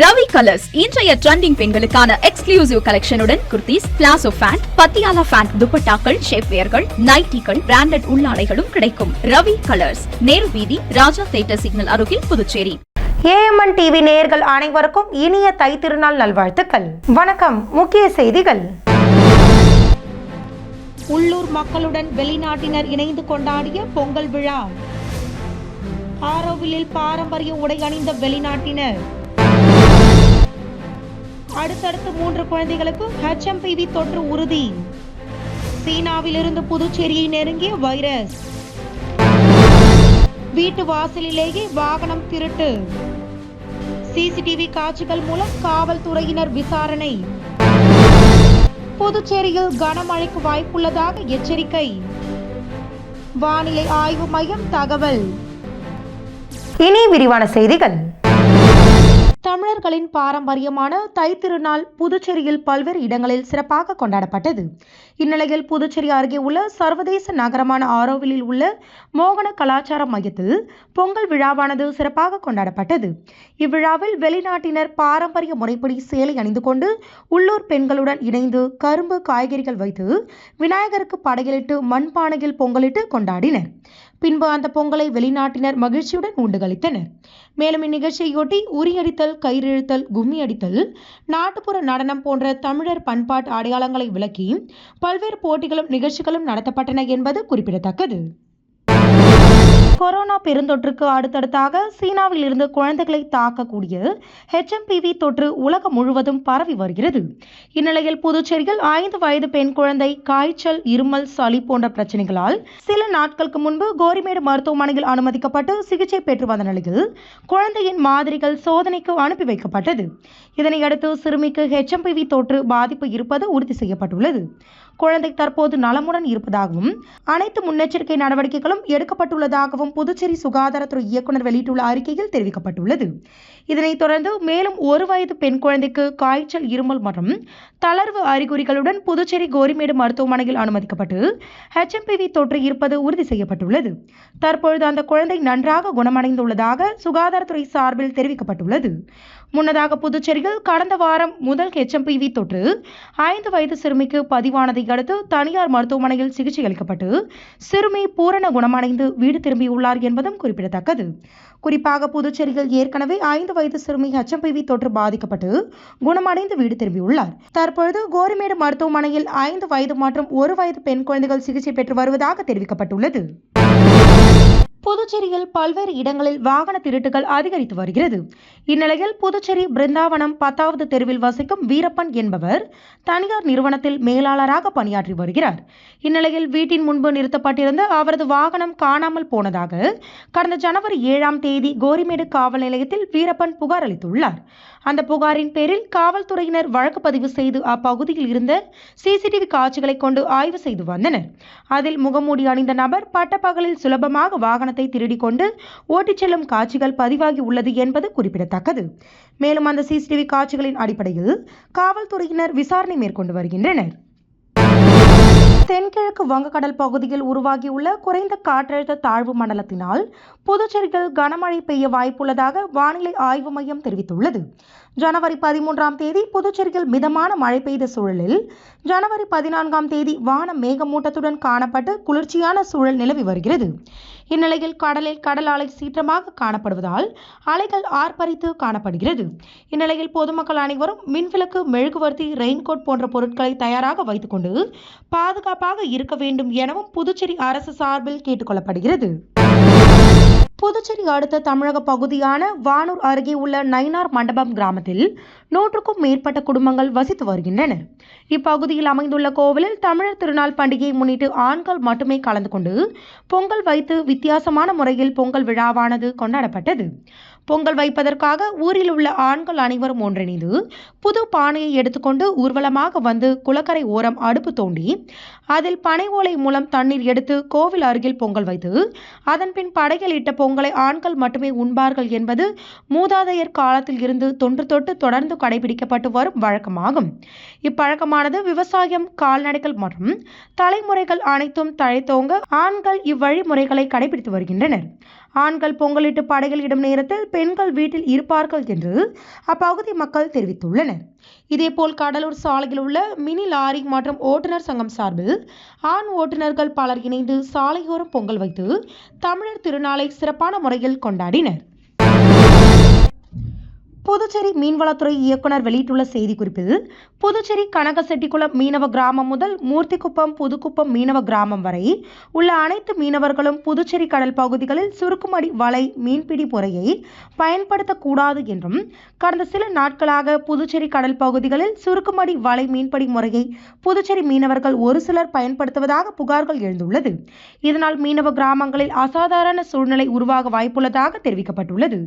Ravi colours இன்றைய trending பெண்களுக்கான exclusive கலெக்ஷனுடன் kurtis palazzo pant Patiala pant துப்பட்டாக்கள் ஷேப்வேர்கள் நைட்டிகள் பிராண்டட் உள்ளாடைகளும் கிடைக்கும். ரவி கலர்ஸ் நேரு வீதி ராஜா தேட்டர் சிக்னல் அருகில் புதுச்சேரி. ஏஎம்என் டிவி நேயர்கள் அனைவருக்கும் இனிய தை திருநாள் நல்வாழ்த்துக்கள். வணக்கம் முக்கிய செய்திகள். உள்ளூர் மக்களுடன் வெளிநாட்டினர் இணைந்து கொண்டாடிய பொங்கல் விழா. ஆரோவிலில் பாரம்பரிய உடை அணிந்த வெளிநாட்டினர். அடுத்தடுத்து மூன்று குழந்தைகளுக்கு ஹெச்எம்பிவி தொற்று உறுதி. சீனாவிலிருந்து புதுச்சேரியை நெருங்கிய வைரஸ். வீட்டு வாசலிலேயே வாகனம் திருட்டு. சிசிடிவி காட்சிகள் மூலம் காவல்துறையினர் விசாரணை. புதுச்சேரியில் கனமழைக்கு வாய்ப்புள்ளதாக எச்சரிக்கை. வானிலை ஆய்வு மையம் தகவல். இனி விரிவான செய்திகள். தமிழர்களின் பாரம்பரியமான தைத்திருநாள் புதுச்சேரியில் பல்வேறு இடங்களில் சிறப்பாக கொண்டாடப்பட்டது. இந்நிலையில் புதுச்சேரி அருகே உள்ள சர்வதேச நகரமான ஆரோவிலில் உள்ள மோகன கலாச்சார மையத்தில் பொங்கல் விழாவானது சிறப்பாக கொண்டாடப்பட்டது. இவ்விழாவில் வெளிநாட்டினர் பாரம்பரிய முறைப்படி சேலை அணிந்து கொண்டு உள்ளூர் பெண்களுடன் இணைந்து கரும்பு காய்கறிகள் வைத்து விநாயகருக்கு படையலிட்டு மண்பானையில் பொங்கலிட்டு கொண்டாடினர். பின்பு அந்த பொங்கலை வெளிநாட்டினர் மகிழ்ச்சியுடன் உண்டுகளித்தனர். மேலும் இந்நிகழ்ச்சியையொட்டி உரியடித்தல் கயிறிழுத்தல் கும்மி அடித்தல் நாட்டுப்புற நடனம் போன்ற தமிழர் பண்பாட்டு அடையாளங்களை விளக்கி பல்வேறு போட்டிகளும் நிகழ்ச்சிகளும் நடத்தப்பட்டன என்பது குறிப்பிடத்தக்கது. கொரோனா பெருந்தொற்றுக்கு அடுத்தடுத்தாக சீனாவில் இருந்து குழந்தைகளை தாக்கக்கூடிய ஹெச்எம்பிவி தொற்று உலகம் முழுவதும் பரவி வருகிறது. இந்நிலையில் புதுச்சேரியில் ஐந்து வயது பெண் குழந்தை காய்ச்சல் இருமல் சளி போன்ற பிரச்சனைகளால் சில நாட்களுக்கு முன்பு கோரிமேடு மருத்துவமனையில் அனுமதிக்கப்பட்டு சிகிச்சை பெற்று வந்த நிலையில் குழந்தையின் மாதிரிகள் சோதனைக்கு அனுப்பி வைக்கப்பட்டது. இதனையடுத்து சிறுமிக்கு ஹெச்எம்பிவி தொற்று பாதிப்பு இருப்பது உறுதி செய்யப்பட்டுள்ளது. குழந்தை தற்போது நலமுடன் இருப்பதாகவும் அனைத்து முன்னெச்சரிக்கை நடவடிக்கைகளும் எடுக்கப்பட்டுள்ளதாகவும் புதுச்சேரி சுகாதாரத்துறை இயக்குனர் வெளியிட்டுள்ள அறிக்கையில் தெரிவிக்கப்பட்டுள்ளது. இதனைத் தொடர்ந்து மேலும் ஒரு வயது பெண் குழந்தைக்கு காய்ச்சல் இருமல் மற்றும் தளர்வு அறிகுறிகளுடன் புதுச்சேரி கோரிமேடு மருத்துவமனையில் அனுமதிக்கப்பட்டு ஹெச்எம்பிவி தொற்று இருப்பது உறுதி செய்யப்பட்டுள்ளது. தற்பொழுது அந்த குழந்தை நன்றாக குணமடைந்துள்ளதாக சுகாதாரத்துறை சார்பில் தெரிவிக்கப்பட்டுள்ளது. முன்னதாக புதுச்சேரியில் கடந்த வாரம் முதல் ஹெச்எம்பிவி தொற்று. ஐந்து வயது சிறுமிக்கு பதிவானதை அடுத்து தனியார் மருத்துவமனையில் சிகிச்சை அளிக்கப்பட்டு சிறுமி பூரண குணமடைந்து வீடு திரும்பியுள்ளார் என்பதும் குறிப்பிடத்தக்கது. குறிப்பாக புதுச்சேரியில் ஏற்கனவே ஐந்து வயது சிறுமி ஹெச்எம்பிவி தொற்று பாதிக்கப்பட்டு குணமடைந்து வீடு திரும்பியுள்ளார். தற்பொழுது கோரிமேடு மருத்துவமனையில் ஐந்து வயது மற்றும் ஒரு வயது பெண் குழந்தைகள் சிகிச்சை பெற்று வருவதாக தெரிவிக்கப்பட்டுள்ளது. புதுச்சேரியில் பல்வேறு இடங்களில் வாகன திருட்டுகள் அதிகரித்து வருகிறது. இந்நிலையில் புதுச்சேரி பிருந்தாவனம் பத்தாவது தெருவில் வசிக்கும் வீரப்பன் என்பவர் தனியார் நிறுவனத்தில் மேலாளராக பணியாற்றி வருகிறார். இந்நிலையில் வீட்டின் முன்பு நிறுத்தப்பட்டிருந்த அவரது வாகனம் காணாமல் போனதாக கடந்த ஜனவரி ஏழாம் தேதி கோரிமேடு காவல் நிலையத்தில் வீரப்பன் புகார் அளித்துள்ளார். அந்த புகாரின் பேரில் காவல்துறையினர் வழக்கு பதிவு செய்து அப்பகுதியில் இருந்த சிசிடிவி காட்சிகளை கொண்டு ஆய்வு செய்து வந்தனர். அதில் முகமூடி அணிந்த நபர் பட்டப்பகலில் சுலபமாக வாகனத்தை திருடிக் கொண்டு ஓட்டிச் செல்லும் காட்சிகள் பதிவாகி உள்ளது என்பது குறிப்பிடத்தக்கது. மேலும் அந்த சிசிடிவி காட்சிகளின் அடிப்படையில் காவல்துறையினர் விசாரணை மேற்கொண்டு வருகின்றனர். தென்கிழக்கு வங்கக்கடல் பகுதியில் உருவாகியுள்ள குறைந்த காற்றழுத்த தாழ்வு மண்டலத்தினால் புதுச்சேரியில் கனமழை பெய்ய வாய்ப்புள்ளதாக வானிலை ஆய்வு மையம் தெரிவித்துள்ளது. ஜனவரி பதிமூன்றாம் தேதி புதுச்சேரியில் மிதமான மழை பெய்த சூழலில் ஜனவரி பதினான்காம் தேதி வான மேகமூட்டத்துடன் காணப்பட்டு குளிர்ச்சியான சூழல் நிலவி வருகிறது. இந்நிலையில் கடலில் கடல் அலை சீற்றமாக காணப்படுவதால் அலைகள் ஆர்ப்பரித்து காணப்படுகிறது. இந்நிலையில் பொதுமக்கள் அனைவரும் மின்விளக்கு மெழுகுவர்த்தி ரெயின்கோட் போன்ற பொருட்களை தயாராக வைத்துக்கொண்டு பாதுகாப்பாக இருக்க வேண்டும் எனவும் புதுச்சேரி அரசு சார்பில் கேட்டுக்கொள்ளப்படுகிறது. புதுச்சேரி அடுத்த தமிழக பகுதியான வானூர் அருகே உள்ள நைனார் மண்டபம் கிராமத்தில் நூற்றுக்கும் மேற்பட்ட குடும்பங்கள் வசித்து வருகின்றனர் இப்பகுதியில் அமைந்துள்ள கோவிலில் தமிழர் திருநாள் பண்டிகையை முன்னிட்டு ஆண்கள் மட்டுமே கலந்து கொண்டு பொங்கல் வைத்து வித்தியாசமான முறையில் பொங்கல் விழாவானது கொண்டாடப்பட்டது. பொங்கல் வைப்பதற்காக ஊரில் உள்ள ஆண்கள் அனைவரும் ஒன்றிணைந்து புது பானையை எடுத்துக்கொண்டு ஊர்வலமாக வந்து குளக்கரை ஓரம் அடுப்பு தோண்டி அதில் பனை ஓலை மூலம் தண்ணீர் எடுத்து கோவில் அருகில் பொங்கல் வைத்து அதன் பின் படையில் இட்ட பொங்கலை ஆண்கள் மட்டுமே உண்பார்கள் என்பது மூதாதையர் காலத்தில் இருந்து தொன்று தொட்டு தொடர்ந்து கடைபிடிக்கப்பட்டு வரும் வழக்கமாகும். இப்பழக்கமானது விவசாயம் கால்நடைகள் மற்றும் தலைமுறைகள் அனைத்தும் தழைத்தோங்க ஆண்கள் இவ்வழிமுறைகளை கடைபிடித்து வருகின்றனர். ஆண்கள் பொங்கலிட்டு படைகளிடும் நேரத்தில் பெண்கள் வீட்டில் இருப்பார்கள் என்று அப்பகுதி மக்கள் தெரிவித்துள்ளனர். இதேபோல் கடலூர் சாலையில் உள்ள மினி லாரி மற்றும் ஓட்டுநர் சங்கம் சார்பில் ஆண் ஓட்டுநர்கள் பலர் இணைந்து சாலையோரம் பொங்கல் வைத்து தமிழர் திருநாளை சிறப்பான முறையில் கொண்டாடினர். புதுச்சேரி மீன்வளத்துறை இயக்குனர் வெளியிட்டுள்ள செய்திக்குறிப்பில் புதுச்சேரி கனகசெட்டிக்குளம் மீனவ கிராமம் முதல் மூர்த்திக்குப்பம் புதுக்குப்பம் மீனவ கிராமம் வரை உள்ள அனைத்து மீனவர்களும் புதுச்சேரி கடல் பகுதிகளில் சுருக்குமடி வலை மீன்பிடி முறையை பயன்படுத்தக்கூடாது என்றும் கடந்த சில நாட்களாக புதுச்சேரி கடல் பகுதிகளில் சுருக்குமடி வலை மீன்பிடி முறையை புதுச்சேரி மீனவர்கள் ஒரு சிலர் பயன்படுத்துவதாக புகார்கள் எழுந்துள்ளது. இதனால் மீனவ கிராமங்களில் அசாதாரண சூழ்நிலை உருவாக வாய்ப்புள்ளதாக தெரிவிக்கப்பட்டுள்ளது.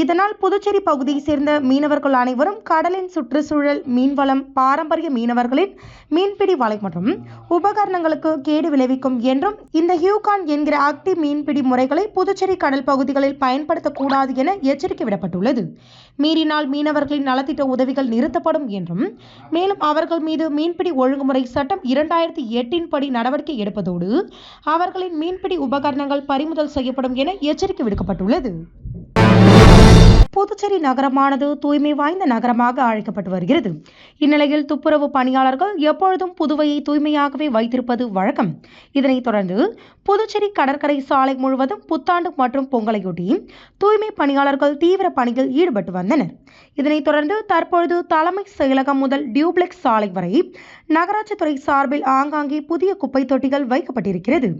இதனால் புதுச்சேரி பகுதியை சேர்ந்த மீனவர்கள் அனைவரும் கடலின் சுற்றுச்சூழல் மீன்வளம் பாரம்பரிய மீனவர்களின் மீன்பிடி வலை மற்றும் உபகரணங்களுக்கு கேடு விளைவிக்கும் என்றும் இந்த ஹியூகான் என்கிற அக்டி மீன்பிடி முறைகளை புதுச்சேரி கடல் பகுதிகளில் பயன்படுத்தக்கூடாது என எச்சரிக்கை விடப்பட்டுள்ளது. மீறினால் மீனவர்களின் நலத்திட்ட உதவிகள் நிறுத்தப்படும் என்றும் மேலும் அவர்கள் மீது மீன்பிடி ஒழுங்குமுறை சட்டம் இரண்டாயிரத்தி எட்டின் படி நடவடிக்கை எடுப்பதோடு அவர்களின் மீன்பிடி உபகரணங்கள் பறிமுதல் செய்யப்படும் என எச்சரிக்கை விடுக்கப்பட்டுள்ளது. புதுச்சேரி நகரமானது தூய்மை வாய்ந்த நகரமாக அழைக்கப்பட்டு வருகிறது. இந்நிலையில் துப்புரவு பணியாளர்கள் எப்பொழுதும் புதுவையை தூய்மையாகவே வைத்திருப்பது வழக்கம். இதனைத் தொடர்ந்து புதுச்சேரி கடற்கரை சாலை முழுவதும் புத்தாண்டு மற்றும் பொங்கலையொட்டி தூய்மை பணியாளர்கள் தீவிர பணியில் ஈடுபட்டு வந்தனர். இதனைத் தொடர்ந்து தற்பொழுது தலைமை செயலகம் முதல் டியூப்ளெக்ஸ் சாலை வரை நகராட்சி துறை சார்பில் ஆங்காங்கே புதிய குப்பை தொட்டிகள் வைக்கப்பட்டிருக்கிறது.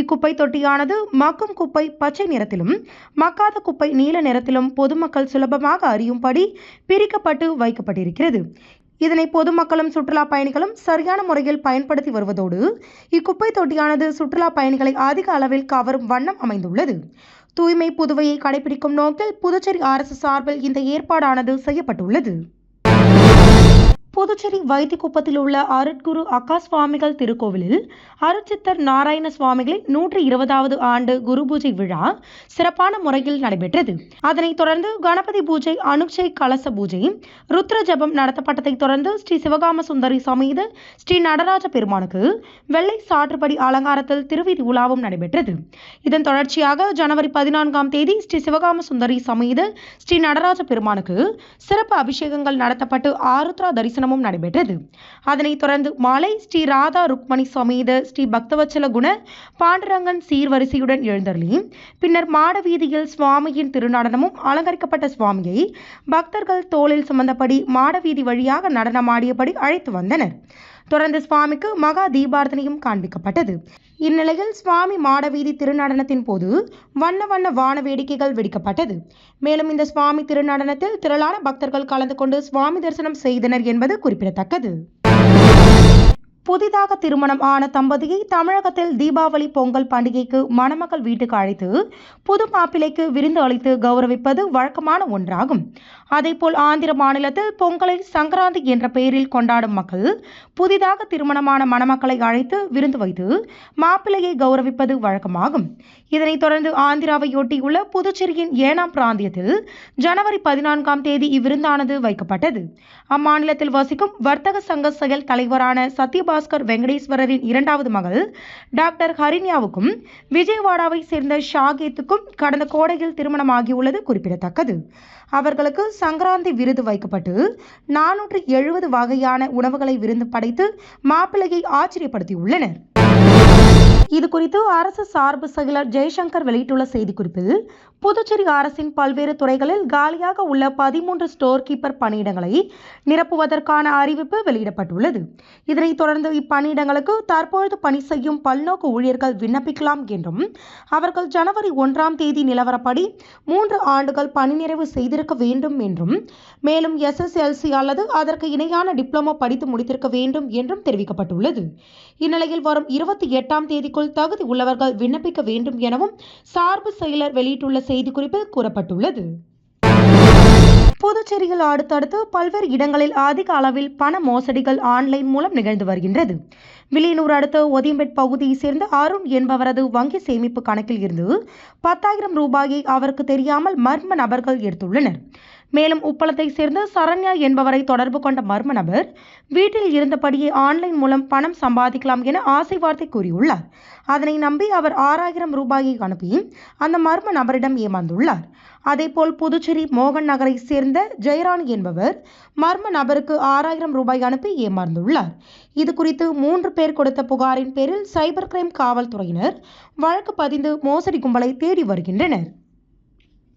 இக்குப்பை தொட்டியானது மக்கும் குப்பை பச்சை நிறத்திலும் மக்காத குப்பை நீல நிறத்திலும் பொதுமக்கள் சுலபமாக அறியும்படி பிரிக்கப்பட்டு வைக்கப்பட்டிருக்கிறது. இதனை பொதுமக்களும் சுற்றுலா பயணிகளும் சரியான முறையில் பயன்படுத்தி வருவதோடு இக்குப்பை தொட்டியானது சுற்றுலா பயணிகளை அதிக அளவில் கவரும் வண்ணம் அமைந்துள்ளது. தூய்மை புதுவையை கடைபிடிக்கும் நோக்கில் புதுச்சேரி அரசு சார்பில் இந்த ஏற்பாடானது செய்யப்பட்டுள்ளது. புதுச்சேரி வைத்திக்குப்பத்தில் உள்ள அருட்குரு அக்கா சுவாமிகள் திருக்கோவிலில் அருட்சித்தர் நாராயண சுவாமிகளின் நூற்றி இருபதாவது ஆண்டு குரு பூஜை விழா சிறப்பான முறையில் நடைபெற்றது. அதனைத் தொடர்ந்து கணபதி பூஜை அனுக்ஷை கலச பூஜை ருத்ர ஜபம் நடத்தப்பட்டதைத் தொடர்ந்து ஸ்ரீ சிவகாம சுந்தரி சமேத ஸ்ரீ நடராஜ பெருமானுக்கு வெள்ளை சாற்றுப்படி அலங்காரத்தில் திருவிதி உலாவும் நடைபெற்றது. இதன் தொடர்ச்சியாக ஜனவரி பதினான்காம் தேதி ஸ்ரீ சிவகாம சுந்தரி சமேத ஸ்ரீ நடராஜ பெருமானுக்கு சிறப்பு அபிஷேகங்கள் நடத்தப்பட்டு ஆருத்ரா தரிசனம் தரிசனமும் நடைபெற்றது. அதனைத் தொடர்ந்து மாலை ஸ்ரீ ராதா ருக்மணி சமேத ஸ்ரீ பக்தவச்சல குண பாண்டுரங்கன் சீர்வரிசையுடன் எழுந்தருளி பின்னர் மாடவீதியில் சுவாமியின் திருநடனமும் அலங்கரிக்கப்பட்ட சுவாமியை பக்தர்கள் தோளில் சுமந்தபடி மாடவீதி வழியாக நடனமாடியபடி அழைத்து வந்தனர். தொடர்ந்து சுவாமிக்கு மகா தீபார்த்தனையும் காண்பிக்கப்பட்டது. இந்நிலையில் சுவாமி மாடவீதி திருநடனத்தின் போது வண்ண வண்ண வான வேடிக்கைகள் வெடிக்கப்பட்டது. மேலும் இந்த சுவாமி திருநடனத்தில் திரளான பக்தர்கள் கலந்து கொண்டு சுவாமி தரிசனம் செய்தனர் என்பது குறிப்பிடத்தக்கது. புதிதாக திருமணம் ஆன தம்பதியை தமிழகத்தில் தீபாவளி பொங்கல் பண்டிகைக்கு மணமகள் வீட்டுக்கு அழைத்து புது மாப்பிள்ளைக்கு விருந்து அளித்து கௌரவிப்பது வழக்கமான ஒன்றாகும். அதேபோல் ஆந்திர மாநிலத்தில் பொங்கலை சங்கராந்தி என்ற பெயரில் கொண்டாடும் மக்கள் புதிதாக திருமணமான மணமக்களை அழைத்து விருந்து வைத்து மாப்பிள்ளையை கௌரவிப்பது வழக்கமாகும். இதனைத் தொடர்ந்து ஆந்திராவையொட்டியுள்ள புதுச்சேரியின் ஏனாம் பிராந்தியத்தில் ஜனவரி பதினான்காம் தேதி இவ்விருந்தானது வைக்கப்பட்டது. அம்மாநிலத்தில் வசிக்கும் வர்த்தக சங்க செயல் தலைவரான சத்யபாஸ் பாஸ்கர் வெங்கடேஸ்வரரின் இரண்டாவது மகள் டாக்டர் ஹரிண்யாவுக்கும் விஜயவாடாவை சேர்ந்த ஷாகேத்துக்கும் கடந்த கோடையில் திருமணமாகியுள்ளது குறிப்பிடத்தக்கது. அவர்களுக்கு சங்கராந்தி விருது வைக்கப்பட்டு நானூற்று எழுபது வகையான உணவுகளை விருந்து படைத்து மாப்பிள்ளையை ஆச்சரியப்படுத்தியுள்ளனர். இது குறித்து அரசு சார்பு செயலர் ஜெய்சங்கர் வெளியிட்டுள்ள செய்திக்குறிப்பில் புதுச்சேரி அரசின் பல்வேறு துறைகளில் காலியாக உள்ள பதிமூன்று ஸ்டோர் கீப்பர் பணியிடங்களை நிரப்புவதற்கான அறிவிப்பு வெளியிடப்பட்டுள்ளது. இதனைத் தொடர்ந்து இப்பணியிடங்களுக்கு தற்பொழுது பணி செய்யும் பல்நோக்கு ஊழியர்கள் விண்ணப்பிக்கலாம் என்றும் அவர்கள் ஜனவரி ஒன்றாம் தேதி நிலவரப்படி மூன்று ஆண்டுகள் பணி நிறைவு செய்திருக்க வேண்டும் என்றும் மேலும் எஸ்எஸ்எல்சி அல்லது அதற்கு இணையான டிப்ளமோ படித்து முடித்திருக்க வேண்டும் என்றும் தெரிவிக்கப்பட்டுள்ளது. இந்நிலையில் வரும் இருபத்தி எட்டாம் தேதிக்குள் தகுதி உள்ளவர்கள் விண்ணப்பிக்க வேண்டும் எனவும் சார்பு செயலர் வெளியிட்டுள்ள செய்திக்குறிப்பில் கூறப்பட்டுள்ளது. புதுச்சேரியில் அடுத்தடுத்து பல்வேறு இடங்களில் அதிக அளவில் பண மோசடிகள் ஆன்லைன் மூலம் நிகழ்ந்து வருகின்றது. வில்லியனூர் அடுத்த ஒதியம்பேட் பகுதியைச் சேர்ந்த அருண் என்பவரது வங்கி சேமிப்பு கணக்கில் இருந்து பத்தாயிரம் ரூபாயை அவருக்கு தெரியாமல் மர்ம நபர்கள் எடுத்துள்ளனர். மேலும் உப்பளத்தை சேர்ந்த சரண்யா என்பவரை தொடர்பு கொண்ட மர்ம நபர் வீட்டில் இருந்தபடியே ஆன்லைன் மூலம் பணம் சம்பாதிக்கலாம் என ஆசை வார்த்தை கூறியுள்ளார். அதனை நம்பி அவர் ஆறாயிரம் ரூபாயை அனுப்பி அந்த மர்ம நபரிடம் ஏமாந்துள்ளார். அதேபோல் புதுச்சேரி மோகன் நகரை சேர்ந்த ஜெயராணி என்பவர் மர்ம நபருக்கு ஆறாயிரம் ரூபாய் அனுப்பி ஏமாந்துள்ளார். இது குறித்து மூன்று பேர் கொடுத்த புகாரின் பேரில் சைபர் கிரைம் காவல்துறையினர் வழக்கு பதிந்து மோசடி கும்பலை தேடி வருகின்றனர்.